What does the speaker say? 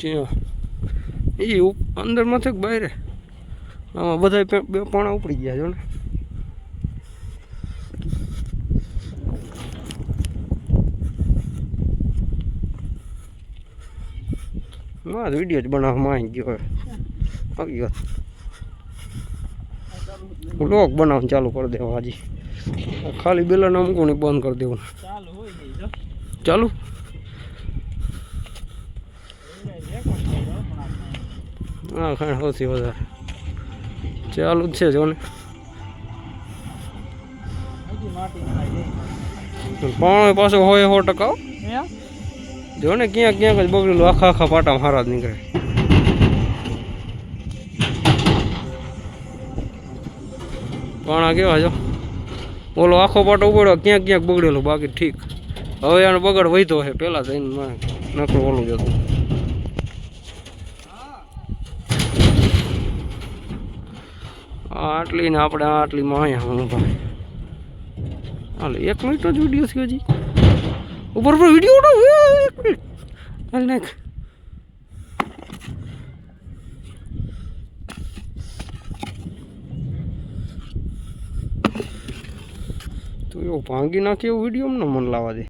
જ્યાં એ અંદરમાં કે બહાર આમાં બધા બે પાણા ઉપડી ગયા જો ને. માં વીડિયો જ બનાવવામાં આવી ગયો આવી ગયો વ્લોગ બનાવવાનું ચાલુ કરી દેવા હજી. ખાલી બેલાના નહીં બંધ કરી દેવું. ચાલુ જો ચાલુ? હા ખાણ સૌથી વધારે. ચાલુ જ છે જોને. પાણો પાછો હોય સો ટકા જો ને ક્યાંક ક્યાંક જ બગડેલું આખા આખા પાટા હારા જ નીકળે. પાણા કેવા જો ઓલો આખો પાટો ઉપાડ્યો ક્યાંક ક્યાંક બગડેલો બાકી ઠીક. હવે આનો બગડ વધ્યો છે પહેલાં જઈને નકરું ઓલું જતું આટલી ને આપણે આટલી માયા હું ભાઈ હાલ, એક મિનિટ જ વીડિયો થયો હજી. ઉપર ઉપર વીડિયો ઉઠો એક મિનિટ. હાલ નાખ. તો એવો ભાંગી નાખે એવું વીડિયો મને મન લાવવા દે.